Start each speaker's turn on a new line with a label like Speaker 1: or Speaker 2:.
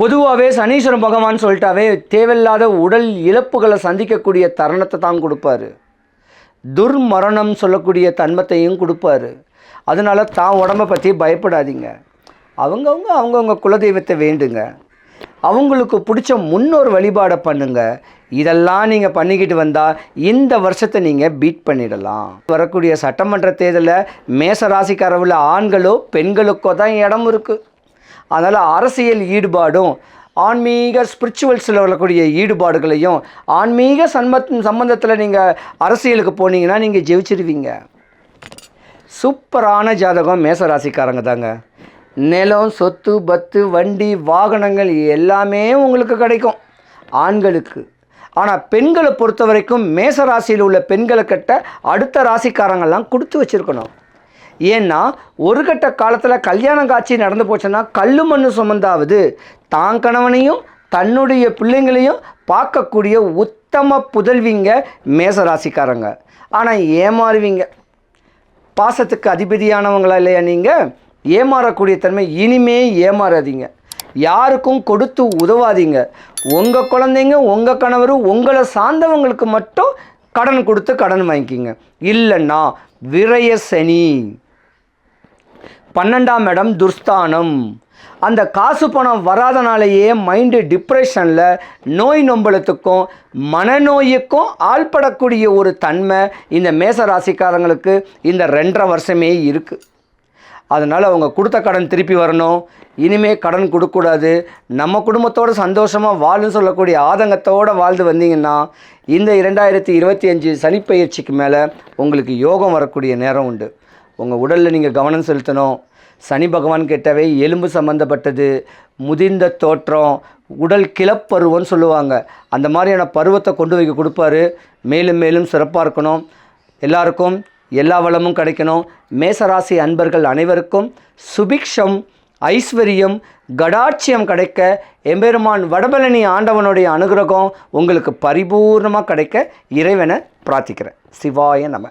Speaker 1: பொதுவாகவே சனீஸ்வரன் பகவான் சொல்லிட்டாவே தேவையில்லாத உடல் இழப்புகளை சந்திக்கக்கூடிய தருணத்தை தான் கொடுப்பாரு. துர்மரணம் சொல்லக்கூடிய தன்மத்தையும் கொடுப்பாரு. அதனால தான் உடம்பை பற்றி பயப்படாதீங்க. அவங்கவுங்க அவங்கவுங்க குலதெய்வத்தை வேண்டுங்க. அவங்களுக்கு பிடிச்ச முன்னோர் வழிபாடை பண்ணுங்க. இதெல்லாம் நீங்கள் பண்ணிக்கிட்டு வந்தால் இந்த வருஷத்தை நீங்கள் பீட் பண்ணிடலாம். வரக்கூடிய சட்டமன்ற தேர்தலில் மேச ராசிக்காரவுள்ள ஆண்களோ பெண்களுக்கோ தான் இடம் இருக்குது அதனால் அரசியல் ஈடுபாடும் ஆன்மீக ஸ்பிரிச்சுவல்ஸில் வரக்கூடிய ஈடுபாடுகளையும் ஆன்மீக சன்மத் சம்பந்தத்தில் நீங்கள் அரசியலுக்கு போனீங்கன்னா நீங்கள் ஜெயிச்சிருவீங்க. சூப்பரான ஜாதகம் மேச ராசிக்காரங்க தாங்க. நிலம் சொத்து பத்து வண்டி வாகனங்கள் எல்லாமே உங்களுக்கு கிடைக்கும். ஆண்களுக்கு. ஆனால் பெண்களை பொறுத்த வரைக்கும் மேச ராசியில் உள்ள பெண்களை கட்ட அடுத்த ராசிக்காரங்கெல்லாம் கொடுத்து வச்சுருக்கணும். ஏன்னா ஒரு கட்ட காலத்தில் கல்யாண காட்சி நடந்து போச்சுன்னா கல்லு மண்ணு சுமந்தாவது தான் கணவனையும் தன்னுடைய பிள்ளைங்களையும் பார்க்கக்கூடிய உத்தம புதல்விங்க மேச ராசிக்காரங்க ஆனால் ஏமாறுவீங்க. பாசத்துக்கு அதிபதியானவங்களா இல்லையா நீங்கள் ஏமாறக்கூடிய தன்மை இனிமே ஏமாறாதீங்க. யாருக்கும் கொடுத்து உதவாதீங்க. உங்கள் குழந்தைங்க உங்கள் கணவர் உங்களை சார்ந்தவங்களுக்கு மட்டும் கடன் கொடுத்து கடன் வாங்கிக்கிங்க. இல்லைன்னா விரய சனி. பன்னெண்டாம் இடம் துர்ஸ்தானம். அந்த காசு பணம் வராதனாலேயே மைண்டு டிப்ரெஷனில் நோய் நொம்பலத்துக்கும் மனநோய்க்கும் ஆள்படக்கூடிய ஒரு தன்மை இந்த மேச ராசிக்காரங்களுக்கு இந்த ரெண்டரை வருஷமே இருக்குது அதனால் அவங்க கொடுத்த கடன் திருப்பி வரணும். இனிமேல் கடன் கொடுக்கக்கூடாது. நம்ம குடும்பத்தோடு சந்தோஷமாக வாழுன்னு சொல்லக்கூடிய ஆதங்கத்தோடு வாழ்ந்து வந்தீங்கன்னா இந்த இரண்டாயிரத்தி இருபத்தி அஞ்சு சனிப்பயிற்சிக்கு மேலே உங்களுக்கு யோகம் வரக்கூடிய நேரம் உண்டு. உங்கள் உடலில் நீங்கள் கவனம் செலுத்தணும். சனி பகவான் கேட்டவை எலும்பு சம்மந்தப்பட்டது முதிர்ந்த தோற்றம் உடல் கிளப்பருவம்னு சொல்லுவாங்க. அந்த மாதிரியான பருவத்தை கொண்டு வைக்க கொடுப்பாரு. மேலும் மேலும் சிறப்பாக இருக்கணும். எல்லாருக்கும் எல்லா வளமும் கிடைக்கணும். மேசராசி அன்பர்கள் அனைவருக்கும் சுபிக்ஷம் ஐஸ்வர்யம் கடாட்சியம் கிடைக்க எம்பெருமான் வடபழனி ஆண்டவனுடைய அனுகிரகம் உங்களுக்கு பரிபூர்ணமாக கிடைக்க இறைவனை பிரார்த்திக்கிறேன். சிவாய நம.